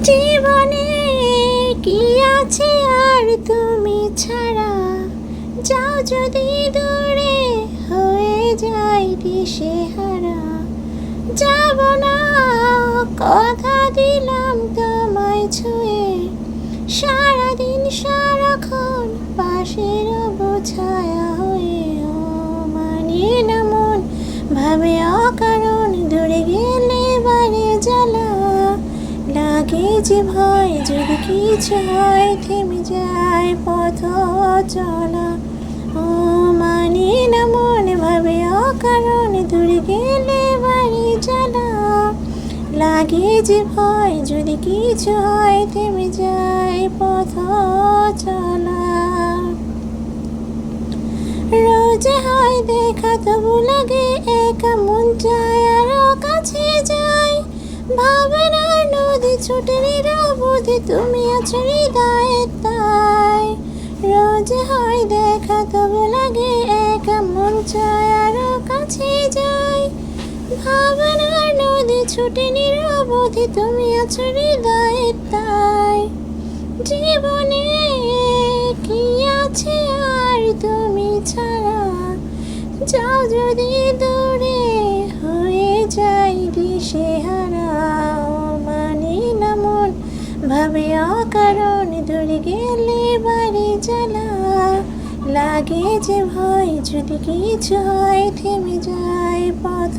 জীবনে কি আছে আর তুমি ছাড়া? যাও যদি দূরে হয়ে যাই দিশে হারা যাব না, কথা দিলাম তোমায় ছুঁয়ে। সারাদিন সারাক্ষণ যে ভয় যদি কিছু হয় থেমে যায় পথ চলা। ও মানি না মন ভাবে অকারণ দূরে গেলে বাড়ি জ্বালা লাগে যে ভয়, যদি কিছু হয় থেমে যায় পথ চলা। রোজ হয় দেখা তবু লাগে ছুটে নিরবধি তুমি আছো হৃদয়ে তাই। রোজ হয় দেখা, তবু লাগে একা, মন চায় আরও কাছে যাই। ভাবনার নদী ছুটে নিরবধি তুমি আছো হৃদয়ে তাই। জীবনে কি আছে আর তুমি ছাড়া? যাও যদি দূরে ভাবে অকারণ দূরে গেলে বাড়ি জ্বালা লাগে যে ভয়, যদি কিছু হয় থেমে যায় পথ